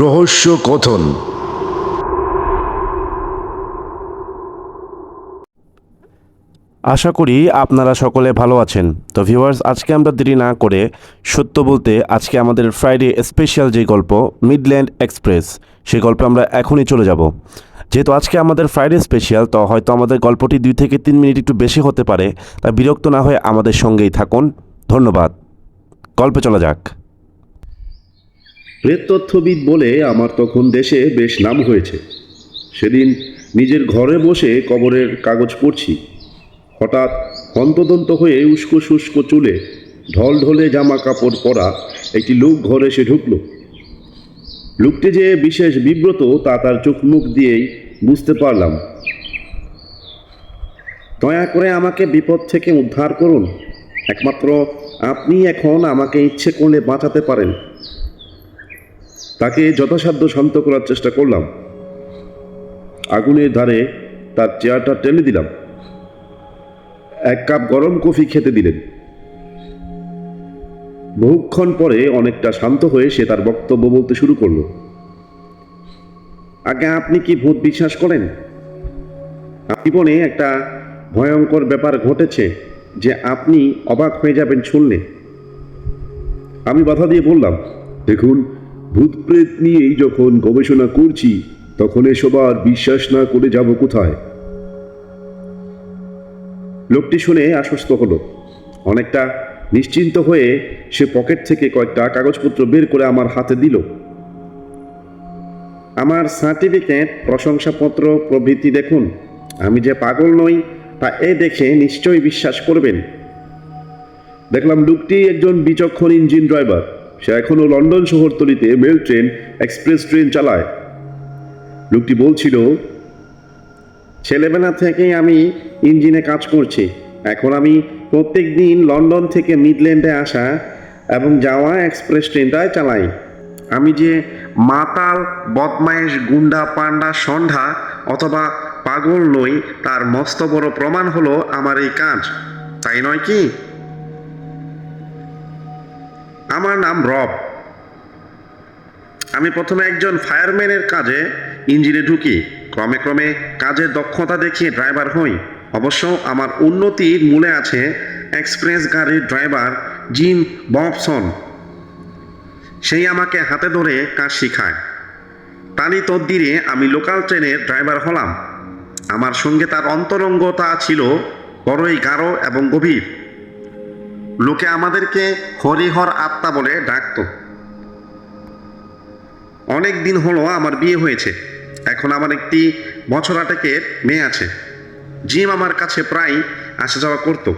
রহস্য কথন। আশা করি আপনারা সকলে ভালো আছেন। তো ভিউয়ার্স, আজকে আমরা দেরি না করে সত্য বলতে আজকে আমাদের ফ্রাইডে স্পেশাল যে গল্প মিডল্যান্ড এক্সপ্রেস সেই গল্পে আমরা এখনই চলে যাব। যেহেতু আজকে আমাদের ফ্রাইডে স্পেশাল তো হয়তো আমাদের গল্পটি দুই থেকে তিন মিনিট একটু বেশি হতে পারে তা বিরক্ত না হয়ে আমাদের সঙ্গেই থাকুন। ধন্যবাদ। গল্পে চলা যাক। প্রেততত্ত্ববিদ বলে আমার তখন দেশে বেশ নাম হয়েছে। সেদিন নিজের ঘরে বসে কবরের কাগজ পড়ছি। হঠাৎ হন্তদন্ত হয়ে উস্কো শুষ্কো চুলে ঢল ঢলে জামা কাপড় পরা একটি লোক ঘরে এসে ঢুকল। লোকটি যে বিশেষ বিব্রত তা তার চোখ মুখ দিয়েই বুঝতে পারলাম। দয়া করে আমাকে বিপদ থেকে উদ্ধার করুন। একমাত্র আপনি এখন আমাকে ইচ্ছে করলে বাঁচাতে পারেন। তাকে যথাসাধ্য শান্ত করার চেষ্টা করলাম। আগুনের ধারে তার চেয়ারটা টেনে দিলাম। এক কাপ গরম কফি খেতে দিলেন। বহুক্ষণ পরে অনেকটা শান্ত হয়ে সে তার বক্তব্য বলতে শুরু করল। আগে আপনি কি ভূত বিশ্বাস করেন? জীবনে একটা ভয়ঙ্কর ব্যাপার ঘটেছে যে আপনি অবাক হয়ে যাবেন শুনলে। আমি বাধা দিয়ে বললাম, দেখুন ভূত প্রেত নিয়েই যখন গবেষণা করছি, তখন এসব আর বিশ্বাস না করে যাব কোথায়? লোকটি শুনে আশ্বস্ত হলো। অনেকটা নিশ্চিন্ত হয়ে সে পকেট থেকে কয়েকটা কাগজপত্র বের করে আমার হাতে দিল। আমার সার্টিফিকেট, প্রশংসাপত্র, প্রভৃতি দেখুন। আমি যে পাগল নই, তা এ দেখে নিশ্চয়ই বিশ্বাস করবেন। দেখলাম লোকটি একজন বিচক্ষণ ইঞ্জিন ড্রাইভার। সে এখনও লন্ডন শহরতলিতে মেল ট্রেন, এক্সপ্রেস ট্রেন চালায়। লোকটি বলছিল, ছেলেবেলা থেকেই আমি ইঞ্জিনে কাজ করছি। এখন আমি প্রত্যেক দিন লন্ডন থেকে মিডল্যান্ডে আসা এবং যাওয়া এক্সপ্রেস ট্রেনটাই চালাই। আমি যে মাতাল, বদমায়েশ, গুন্ডা, পান্ডা, সন্ধ্যা অথবা পাগল নই, তার মস্ত বড় প্রমাণ হলো আমার এই কাজ। তাই নয় কি? আমার নাম রব। আমি প্রথমে একজন ফায়ারম্যানের কাজে ইঞ্জিনে ঢুকি। ক্রমে ক্রমে কাজের দক্ষতা দেখিয়ে ড্রাইভার হই। অবশ্য আমার উন্নতির মূলে আছে এক্সপ্রেস গাড়ির ড্রাইভার জিম ববসন। সেই আমাকে হাতে ধরে কাজ শিখায়। তারই তদ্দিরে আমি লোকাল ট্রেনের ড্রাইভার হলাম। আমার সঙ্গে তার অন্তরঙ্গতা ছিল বড়ই গাঢ় এবং গভীর। লোকে আমাদেরকে হরিহর আত্মা বলে ডাকতো। অনেক দিন হলো আমার বিয়ে হয়েছে। এখন আমার একটি বছর আটেকের মেয়ে আছে। জিম আমার কাছে প্রায় আসা যাওয়া করত।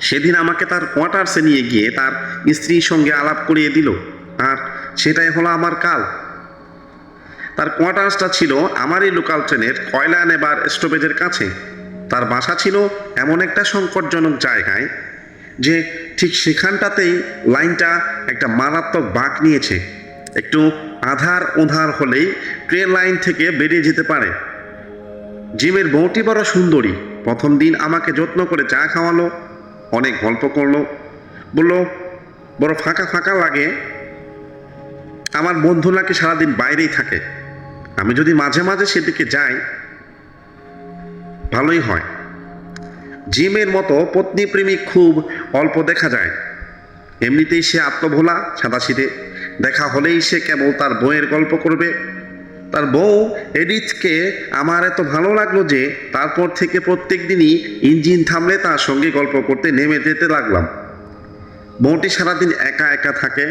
সেদিন আমাকে তার কোয়ার্টার্সে নিয়ে গিয়ে তার স্ত্রীর সঙ্গে আলাপ করিয়ে দিল। আর সেটাই হলো আমার কাল। তার কোয়ার্টার্সটা ছিল আমারই লোকাল ট্রেনের কয়লা নেবার স্টপেজের কাছে। তার বাসা ছিল এমন একটা সংকটজনক জায়গায় যে ঠিক সেখানটাতেই লাইনটা একটা মারাত্মক বাঁক নিয়েছে। একটু আধার ওধার হলেই ট্রেন লাইন থেকে বেরিয়ে যেতে পারে। জিমের বউটি বড় সুন্দরী। প্রথম দিন আমাকে যত্ন করে চা খাওয়ালো, অনেক গল্প করল। বলল, বড় ফাঁকা ফাঁকা লাগে। আমার বন্ধু নাকি সারাদিন বাইরেই থাকে। আমি যদি মাঝে মাঝে সেদিকে যাই, ভালোই হয়। জিমের মতো পত্নী প্রেমিক খুব অল্প দেখা যায়। এমনিতেই সে আত্মভোলা সাদাশিদে দেখা হলেই সে কেবল তার বইয়ের গল্প করবে। তার বউ এডিথকে আমার এত ভালো লাগল যে তারপর থেকে প্রত্যেক দিনই ইঞ্জিন থামলে তার সঙ্গে গল্প করতে নেমে যেতে লাগলাম। বউটি সারাদিন একা একা থাকে।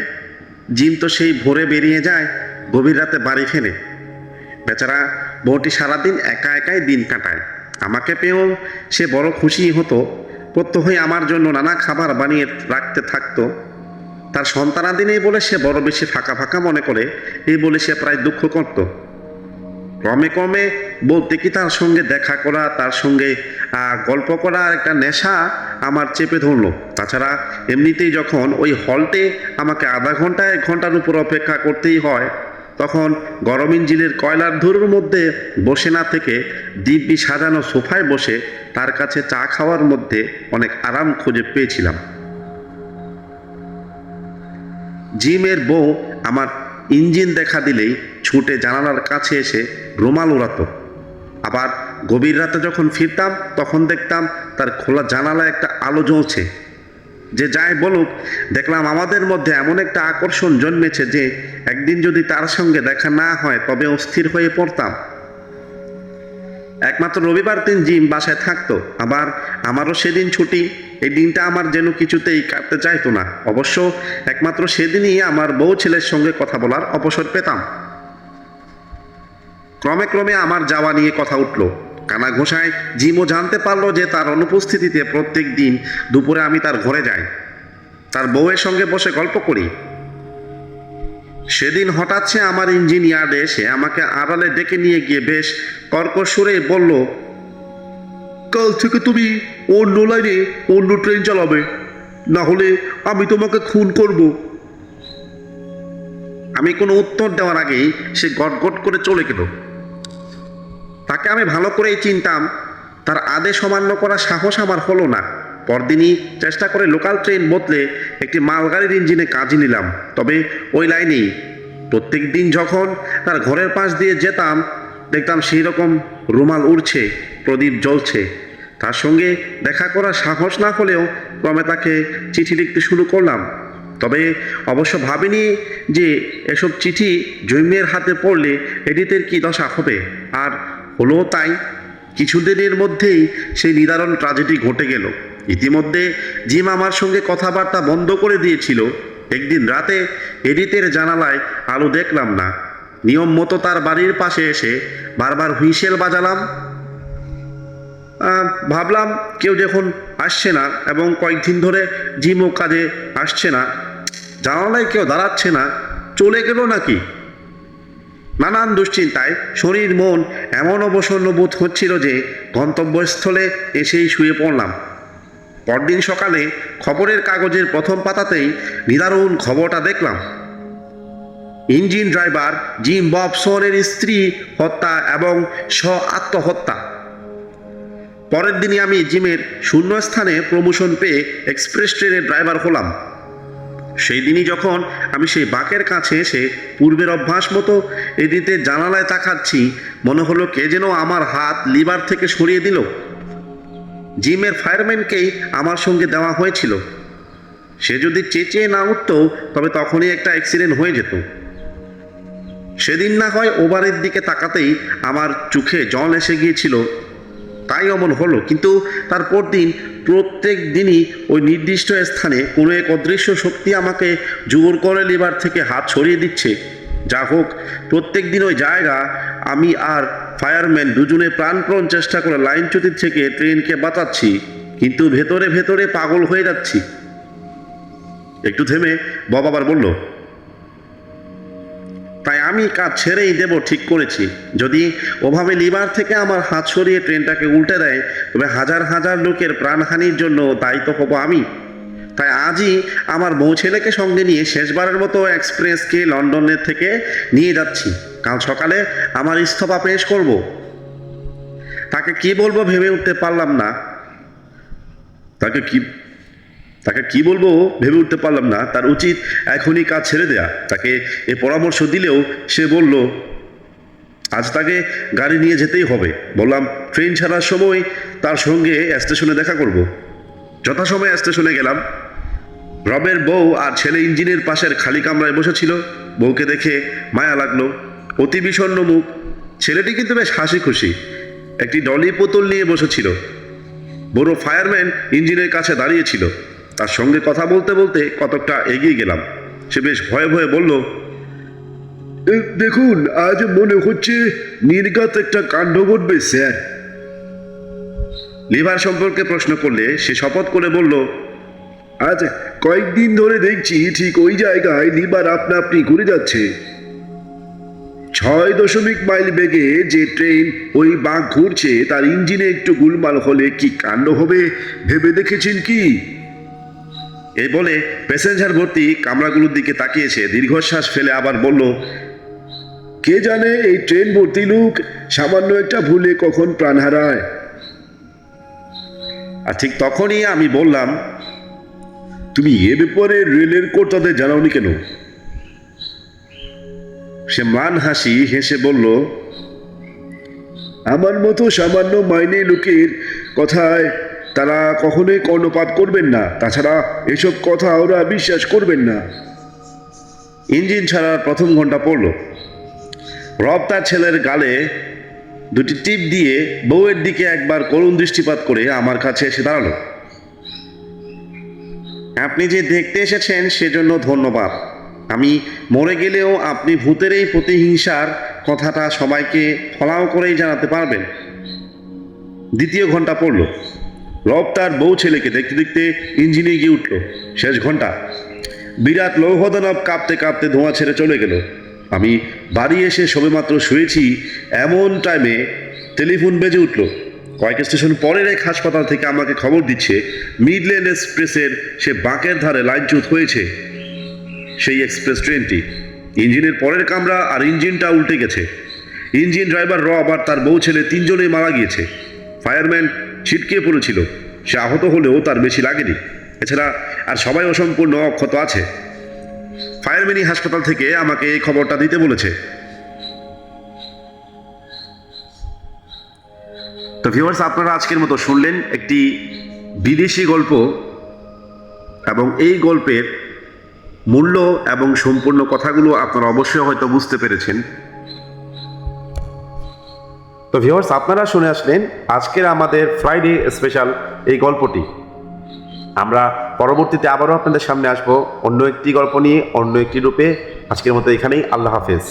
জিম তো সেই ভোরে বেরিয়ে যায়, গভীর রাতে বাড়ি ফেরে। বেচারা বউটি সারাদিন একা একাই দিন কাটায়। আমাকে পেয়েও সে বড় খুশি হতো, প্রত্যহই আমার জন্য নানা খাবার বানিয়ে রাখতে থাকতো। তার সন্তানাদি নেই বলে সে বড় বেশি ফাঁকা ফাঁকা মনে করে, এই বলে সে প্রায় দুঃখ করত। ক্রমে ক্রমে বলতে কি তার সঙ্গে দেখা করা, তার সঙ্গে গল্প করা একটা নেশা আমার চেপে ধরলো। তাছাড়া এমনিতেই যখন ওই হলটে আমাকে আধা ঘণ্টা, এক ঘণ্টার উপর অপেক্ষা করতেই হয় তখন গরম ইঞ্জিনের কয়লার ধুরুর মধ্যে বসে না থেকে দিব্যি সাজানো সোফায় বসে তার কাছে চা খাওয়ার মধ্যে অনেক আরাম খুঁজে পেয়েছিলাম। জিমের বউ আমার ইঞ্জিন দেখা দিলেই ছুটে জানালার কাছে এসে রুমাল উড়াতো। আবার গভীর রাতে যখন ফিরতাম, তখন দেখতাম তার খোলা জানালায় একটা আলো জ্বলছে। যে যাই বলুক, দেখলাম আমাদের মধ্যে এমন একটা আকর্ষণ জন্মেছে যে একদিন যদি তার সঙ্গে দেখা না হয়, তবে অস্থির হয়ে পড়তাম। একমাত্র রবিবার দিন জিম বাসায় থাকতো, আবার আমারও সেদিন ছুটি, এই দিনটা আমার যেন কিছুতেই কাটতে চাইতো না। অবশ্য একমাত্র সেদিনই আমার বউ ছেলের সঙ্গে কথা বলার অবসর পেতাম। ক্রমে ক্রমে আমার যাওয়া নিয়ে কথা উঠল। কানা ঘোষায় জিমও জানতে পারল যে তার অনুপস্থিতিতে প্রত্যেক দিন দুপুরে আমি তার ঘরে যাই। তার বউয়ের সঙ্গে বসে গল্প করি। সেদিন হঠাৎ সে আমার ইঞ্জিনিয়ার্ডে এসে আমাকে আড়ালে ডেকে নিয়ে গিয়ে বেশ কর্কশ সুরে বলল, কাল থেকে তুমি অন্য লাইনে অন্য ট্রেন চালাবে। না হলে আমি তোমাকে খুন করব। আমি কোনো উত্তর দেওয়ার আগেই সে গটগট করে চলে গেল। তাকে আমি ভালো করেই চিনতাম। তার আদেশ অমান্য করার সাহস আমার হলো না। পরদিনই চেষ্টা করে লোকাল ট্রেন বদলে একটি মালগাড়ির ইঞ্জিনে কাজে নিলাম। তবে ওই লাইনেই। প্রত্যেক দিন যখন তার ঘরের পাশ দিয়ে যেতাম, দেখতাম সেই রকম রুমাল উড়ছে, প্রদীপ জ্বলছে। তার সঙ্গে দেখা করার সাহস না হলেও ক্রমে তাকে চিঠি লিখতে শুরু করলাম। তবে অবশ্য ভাবিনি যে এসব চিঠি জৈমের হাতে পড়লে এডিতের কি দশা হবে? আর হলো তাই কিছুদিনের মধ্যেই সেই নিদারণ ট্রাজেডি ঘটে গেল। ইতিমধ্যে জিম আমার সঙ্গে কথাবার্তা বন্ধ করে দিয়েছিল। একদিন রাতে এডিতের জানালায় আলো দেখলাম না। নিয়ম মতো তার বাড়ির পাশে এসে বারবার হুইসেল বাজালাম। ভাবলাম কেউ যখন আসছে না এবং কয়েকদিন ধরে জিমও কাজে আসছে না, জানালায় কেউ দাঁড়াচ্ছে না, চলে গেল নাকি? নানান দুশ্চিন্তায় শরীর, মন এমন অবসন্ন বোধ হচ্ছিল যে গন্তব্যস্থলে এসেই শুয়ে পড়লাম। পরদিন সকালে খবরের কাগজের প্রথম পাতাতেই নিদারুণ খবরটা দেখলাম। ইঞ্জিন ড্রাইভার জিম ববসনের স্ত্রী হত্যা এবং স্ব আত্মহত্যা পরের দিনই আমি জিমের শূন্যস্থানে প্রমোশন পেয়ে এক্সপ্রেস ট্রেনের ড্রাইভার হলাম। সেই দিনই যখন আমি সেই বাঁকের কাছে এসে পূর্বের অভ্যাস মতো এদিতে জানালায় তাকাচ্ছি, মনে হলো কে যেন আমার হাত লিভার থেকে সরিয়ে দিল। জিমের ফায়ারম্যানকেই আমার সঙ্গে দেওয়া হয়েছিল। সে যদি চেঁচিয়ে না উঠত, তবে তখনই একটা অ্যাক্সিডেন্ট হয়ে যেত। সেদিন না হয় ওভারের দিকে তাকাতেই আমার চোখে জল এসে গিয়েছিল। তাই অমন হলো। কিন্তু তারপর দিন, প্রত্যেক দিনই ওই নির্দিষ্ট স্থানে কোনো এক অদৃশ্য শক্তি আমাকে জোর করে লিভার থেকে হাত ছড়িয়ে দিচ্ছে। যা হোক, প্রত্যেক দিন ওই জায়গা, আমি আর ফায়ারম্যান দুজনে প্রাণপ্রণ চেষ্টা করে লাইনচ্যুতির থেকে ট্রেনকে বাঁচাচ্ছি, কিন্তু ভেতরে ভেতরে পাগল হয়ে যাচ্ছি। একটু থেমে বব আবার বলল তাই আমি কাজ ছেড়েই দেব, ঠিক করেছি। যদি ওভাবে লিভার থেকে আমার হাত সরিয়ে ট্রেনটাকে উল্টে দেয়, তবে হাজার হাজার লোকের প্রাণহানির জন্য দায়িত্ব হব আমি। তাই আজই আমার বউ ছেলেকে সঙ্গে নিয়ে শেষবারের মতো এক্সপ্রেসকে লন্ডনের থেকে নিয়ে যাচ্ছি। কাল সকালে আমার ইস্তফা পেশ করব। তাকে কি বলব ভেবে উঠতে পারলাম না। তাকে কি তাকে কি বলব ভেবে উঠতে পারলাম না। তার উচিত এখনই কাজ ছেড়ে দেয়া। তাকে এ পরামর্শ দিলেও সে বলল, আজ তাকে গাড়ি নিয়ে যেতেই হবে। বললাম, ট্রেন ছাড়ার সময় তার সঙ্গে স্টেশনে দেখা করব। যথাসময়ে স্টেশনে গেলাম। রবের বউ আর ছেলে ইঞ্জিনের পাশের খালি কামরায় বসেছিল। বউকে দেখে মায়া লাগল। অতি বিষণ্ণ মুখ। ছেলেটি কিন্তু বেশ হাসি খুশি একটি ডলি পুতুল নিয়ে বসেছিল। বড় ফায়ারম্যান ইঞ্জিনের কাছে দাঁড়িয়েছিল তার সঙ্গে কথা বলতে বলতে কতকটা এগিয়ে গেলাম। সে বেশ ভয়ে ভয়ে বলল দেখুন, আজ মনে হচ্ছে নির্গাত একটা কাণ্ড ঘটবে, স্যার। লিভার সম্পর্কে প্রশ্ন করলে সে শপথ করে বলল, আজ কয়েকদিন ধরে দেখছি ঠিক ওই জায়গায় লিভার আপনা আপনি ঘুরে যাচ্ছে। ছয় দশমিক মাইল বেগে যে ট্রেন ওই বাঁক ঘুরছে, তার ইঞ্জিনে একটু গুলমাল হলে কি কাণ্ড হবে, ভেবে দেখেছেন কি? এই বলে প্যাসেঞ্জার ভর্তি কামরাগুলোর দিকে তাকিয়েছে। দীর্ঘশ্বাস ফেলে আবার বলল, কে জানে এই ট্রেন ভর্তি লোক সামান্য একটা ভুলে কখন প্রাণ হারায়? আর ঠিক তখনই আমি বললাম, তুমি এ ব্যাপারে রেলের কর্তাদের জানাওনি কেন? সে ম্লান হাসি হেসে বলল, আমার মতো সামান্য মাইনে লোকের কথায় তারা কখনোই কর্ণপাত করবেন না। তাছাড়া এসব কথা ওরা বিশ্বাস করবেন না। ইঞ্জিন ছাড়ার প্রথম ঘণ্টা পড়ল। রব তার ছেলের গালে দুটি টিপ দিয়ে বউয়ের দিকে একবার করুণ দৃষ্টিপাত করে আমার কাছে এসে দাঁড়াল। আপনি যে দেখতে এসেছেন সেজন্য ধন্যবাদ। আমি মরে গেলেও আপনি ভূতের এই প্রতিহিংসার কথাটা সবাইকে ফলাও করেই জানাতে পারবেন। দ্বিতীয় ঘণ্টা পড়ল। রব তার বউ ছেলেকে দেখতে দেখতে ইঞ্জিনে গিয়ে উঠল। শেষ ঘণ্টা। বিরাট লৌহদানব কাঁপতে কাঁপতে ধোঁয়া ছেড়ে চলে গেল। আমি বাড়ি এসে সবেমাত্র শুয়েছি, এমন টাইমে টেলিফোন বেজে উঠল। কয়েক স্টেশন পরের এক হাসপাতাল থেকে আমাকে খবর দিচ্ছে মিডল্যান্ড এক্সপ্রেসের সে বাঁকের ধারে লাইনচ্যুত হয়েছে। সেই এক্সপ্রেস ট্রেনটি ইঞ্জিনের পরের কামরা আর ইঞ্জিনটা উল্টে গেছে। ইঞ্জিন ড্রাইভার রব আর তার বউ ছেলে তিনজনেই মারা গিয়েছে। ফায়ারম্যান ছিটকে পড়েছিল। সে আহত হলেও তার বেশি লাগেনি। এছাড়া আর সবাই অসম্পূর্ণ অক্ষত আছে। ফায়ারম্যানই হাসপাতাল থেকে আমাকে এই খবরটা দিতে বলেছে। তো ভিউয়ার্স আপনারা আজকের মতো শুনলেন একটি বিদেশি গল্প এবং এই গল্পের মূল্য এবং সম্পূর্ণ কথাগুলো আপনারা অবশ্যই হয়তো বুঝতে পেরেছেন। তো ভিউয়ার্স আপনারা শুনে আসলেন আজকের আমাদের ফ্রাইডে স্পেশাল এই গল্পটি। আমরা পরবর্তীতে আবারও আপনাদের সামনে আসব অন্য একটি গল্প নিয়ে, অন্য একটি রূপে। আজকের মতো এখানেই, আল্লাহ হাফেজ।